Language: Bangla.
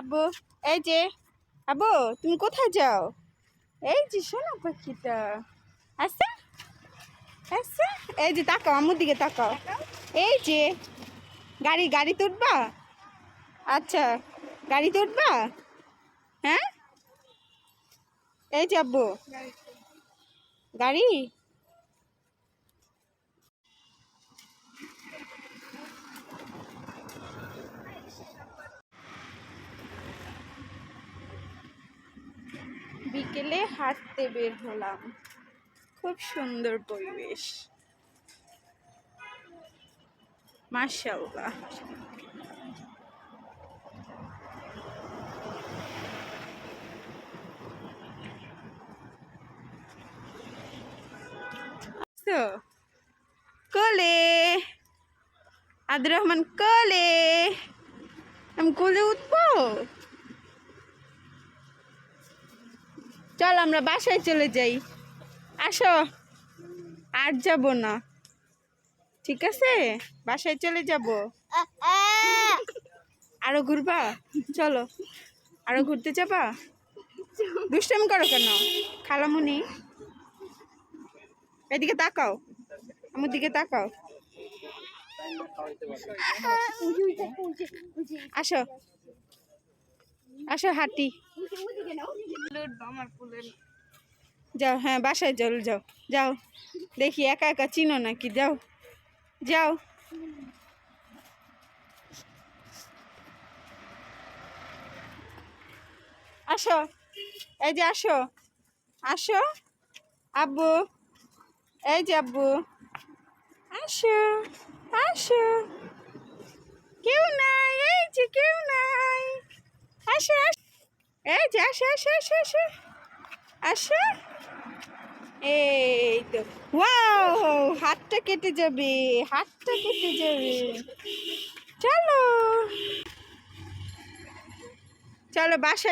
আব্বু, এই যে, আব্বু, তুমি কোথায় যাও? এই যে শোনো পাখিটা। আচ্ছা আচ্ছা এই যে তাকাও আমার দিকে তাকাও। এই যে, গাড়ি গাড়ি উঠবা আচ্ছা গাড়ি উঠবা হ্যাঁ? এই যে আব্বু, গাড়ি। বিকেলে হাঁটতে বের হলাম। খুব সুন্দর পরিবেশ। মাশাআল্লাহ। তো, কোলে। আব্দুর রহমান কলে। আমি কোলে উঠবো? চল আমরা বাসায় চলে যাই। আসো। আর যাব না। ঠিক আছে? বাসায় চলে যাব। আরও ঘুরবা? চলো। আরও ঘুরতে যাবা? দুষ্টামি করো কেন? খালামুনি। এদিকে তাকাও। আমার দিকে তাকাও। আসো। আসো হাঁটি। যাও হ্যাঁ বাসায় চল, যাও যাও। দেখি, একা একা চিনো নাকি? যাও যাও। আসো, এই যে আসো। আসো, আব্বু। এই যে আব্বু। আসো আসো। আসো এই যে, আসো আসো আসো আসো। আসো। এই তো। ওয়াও, হাতটা কেটে যাবে, হাতটা কেটে যাবে। চলো। চলো, বাসায়